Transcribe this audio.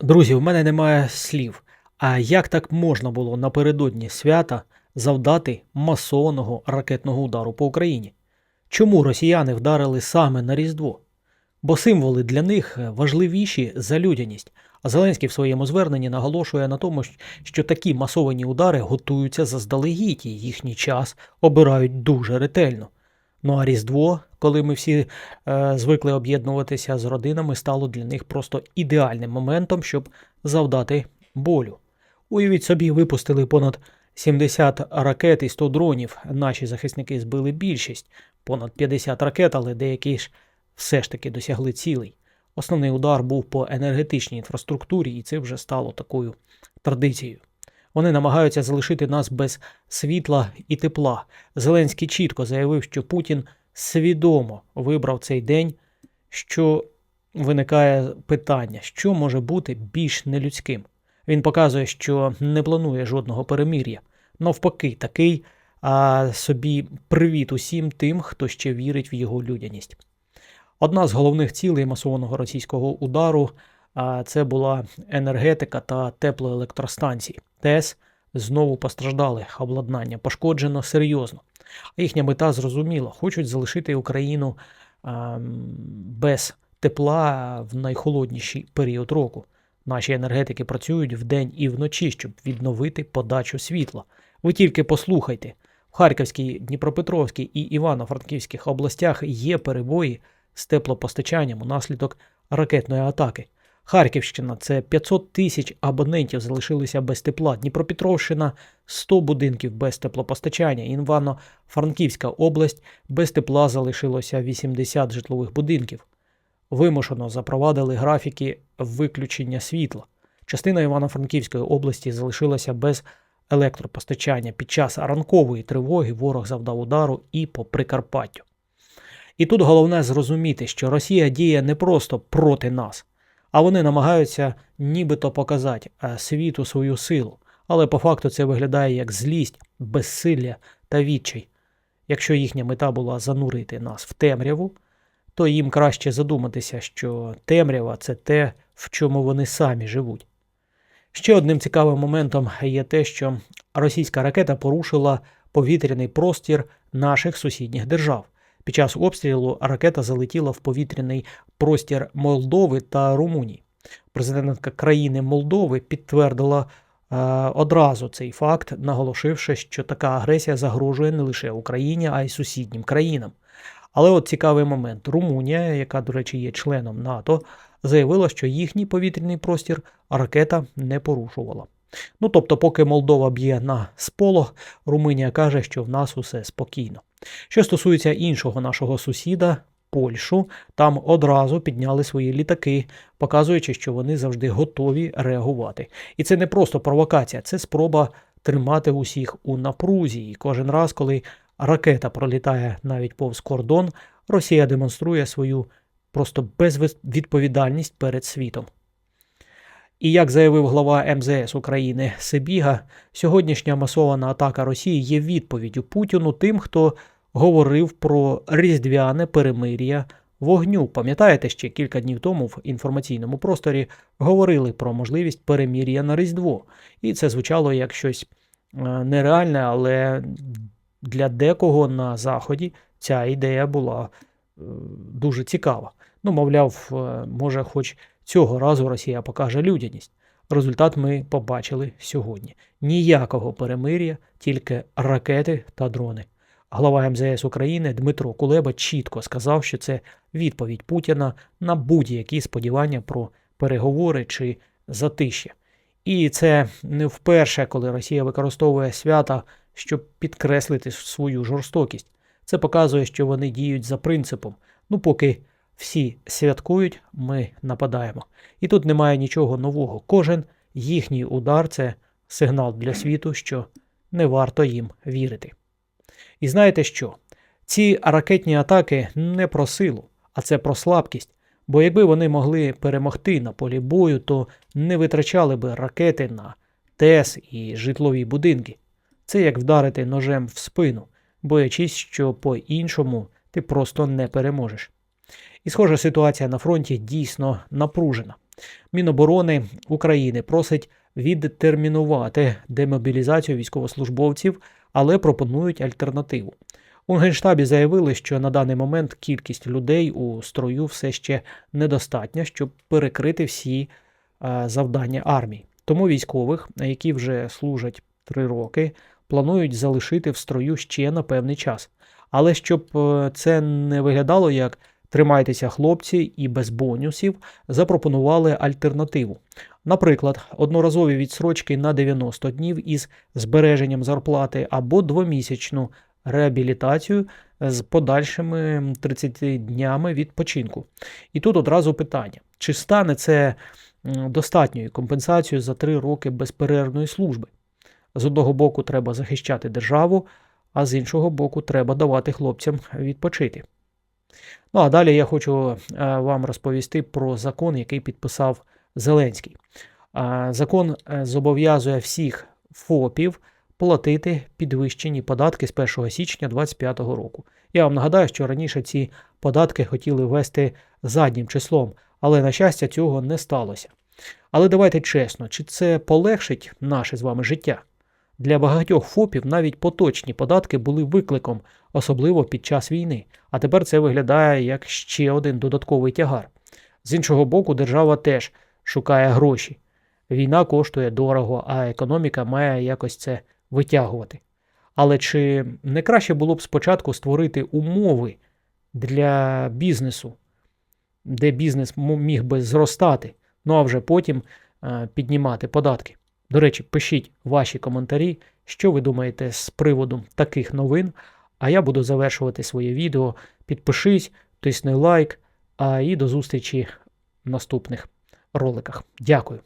Друзі, в мене немає слів. А як так можна було напередодні свята завдати масованого ракетного удару по Україні? Чому росіяни вдарили саме на Різдво? Бо символи для них важливіші за людяність. А Зеленський в своєму зверненні наголошує на тому, що такі масовані удари готуються заздалегідь і їхній час обирають дуже ретельно. Ну а Різдво, коли ми всі е, звикли об'єднуватися з родинами, стало для них просто ідеальним моментом, щоб завдати болю. Уявіть собі, випустили понад 70 ракет і 100 дронів. Наші захисники збили більшість, понад 50 ракет, але деякі ж все ж таки досягли цілей. Основний удар був по енергетичній інфраструктурі, і це вже стало такою традицією. Вони намагаються залишити нас без світла і тепла. Зеленський чітко заявив, що Путін свідомо вибрав цей день, що виникає питання, що може бути більш нелюдським. Він показує, що не планує жодного перемир'я. Навпаки, такий а, собі привіт усім тим, хто ще вірить в його людяність. Одна з головних цілей масованого російського удару а, це була енергетика та теплоелектростанції. ТЕС знову постраждали, обладнання пошкоджено серйозно. А їхня мета зрозуміла, хочуть залишити Україну а, без тепла в найхолодніший період року. Наші енергетики працюють вдень і вночі, щоб відновити подачу світла. Ви тільки послухайте, в Харківській, Дніпропетровській і Івано-Франківських областях є перебої з теплопостачанням унаслідок ракетної атаки. Харківщина це 500 тисяч абонентів залишилися без тепла. Дніпропетровщина 100 будинків без теплопостачання. Івано-Франківська область без тепла залишилося 80 житлових будинків. Вимушено запровадили графіки виключення світла. Частина Івано-Франківської області залишилася без електропостачання. Під час ранкової тривоги ворог завдав удару і по Прикарпаттю. І тут головне зрозуміти, що Росія діє не просто проти нас, а вони намагаються нібито показати е, світу свою силу. Але по факту це виглядає як злість, безсилля та відчай. Якщо їхня мета була занурити нас в темряву, то їм краще задуматися, що темрява це те, в чому вони самі живуть. Ще одним цікавим моментом є те, що російська ракета порушила повітряний простір наших сусідніх держав. Під час обстрілу ракета залетіла в повітряний простір Молдови та Румунії. Президентка країни Молдови підтвердила е, одразу цей факт, наголошивши, що така агресія загрожує не лише Україні, а й сусіднім країнам. Але от цікавий момент: Румунія, яка, до речі, є членом НАТО, заявила, що їхній повітряний простір ракета не порушувала. Ну тобто, поки Молдова б'є на сполох, Румунія каже, що в нас усе спокійно. Що стосується іншого нашого сусіда, Польщу, там одразу підняли свої літаки, показуючи, що вони завжди готові реагувати. І це не просто провокація, це спроба тримати усіх у напрузі. І кожен раз, коли ракета пролітає навіть повз кордон, Росія демонструє свою просто безвідповідальність перед світом. І як заявив глава МЗС України Сибіга, сьогоднішня масована атака Росії є відповіддю Путіну тим, хто говорив про різдвяне перемир'я вогню. Пам'ятаєте, ще кілька днів тому в інформаційному просторі говорили про можливість перемир'я на Різдво. І це звучало як щось е, нереальне, але для декого на Заході ця ідея була е, дуже цікава. Ну, мовляв, е, може, хоч цього разу Росія покаже людяність. Результат ми побачили сьогодні. Ніякого перемир'я, тільки ракети та дрони. Глава МЗС України Дмитро Кулеба чітко сказав, що це відповідь Путіна на будь-які сподівання про переговори чи затишя. І це не вперше, коли Росія використовує свята, щоб підкреслити свою жорстокість. Це показує, що вони діють за принципом. Ну, поки всі святкують, ми нападаємо. І тут немає нічого нового. Кожен їхній удар це сигнал для світу, що не варто їм вірити. І знаєте що? Ці ракетні атаки не про силу, а це про слабкість. Бо якби вони могли перемогти на полі бою, то не витрачали би ракети на ТЕС і житлові будинки. Це як вдарити ножем в спину, боячись, що по-іншому ти просто не переможеш. І схожа ситуація на фронті дійсно напружена. Міноборони України просить відтермінувати демобілізацію військовослужбовців, але пропонують альтернативу. У Генштабі заявили, що на даний момент кількість людей у строю все ще недостатня, щоб перекрити всі е, завдання армії. Тому військових, які вже служать три роки, планують залишити в строю ще на певний час. Але щоб е, це не виглядало як тримайтеся хлопці і без бонусів, запропонували альтернативу. Наприклад, одноразові відсрочки на 90 днів із збереженням зарплати або двомісячну реабілітацію з подальшими 30 днями відпочинку. І тут одразу питання: чи стане це достатньою компенсацією за 3 роки безперервної служби? З одного боку, треба захищати державу, а з іншого боку, треба давати хлопцям відпочити. Ну а далі я хочу е, вам розповісти про закон, який підписав Зеленський. Закон е, зобов'язує всіх ФОПів платити підвищені податки з 1 січня 2025 року. Я вам нагадаю, що раніше ці податки хотіли ввести заднім числом, але, на щастя, цього не сталося. Але давайте чесно, чи це полегшить наше з вами життя? Для багатьох ФОПів навіть поточні податки були викликом, особливо під час війни. А тепер це виглядає як ще один додатковий тягар. З іншого боку, держава теж шукає гроші. Війна коштує дорого, а економіка має якось це витягувати. Але чи не краще було б спочатку створити умови для бізнесу, де бізнес міг би зростати, ну а вже потім е, піднімати податки? До речі, пишіть ваші коментарі, що ви думаєте з приводу таких новин. А я буду завершувати своє відео. Підпишись, тисни лайк, а і до зустрічі в наступних роликах. Дякую.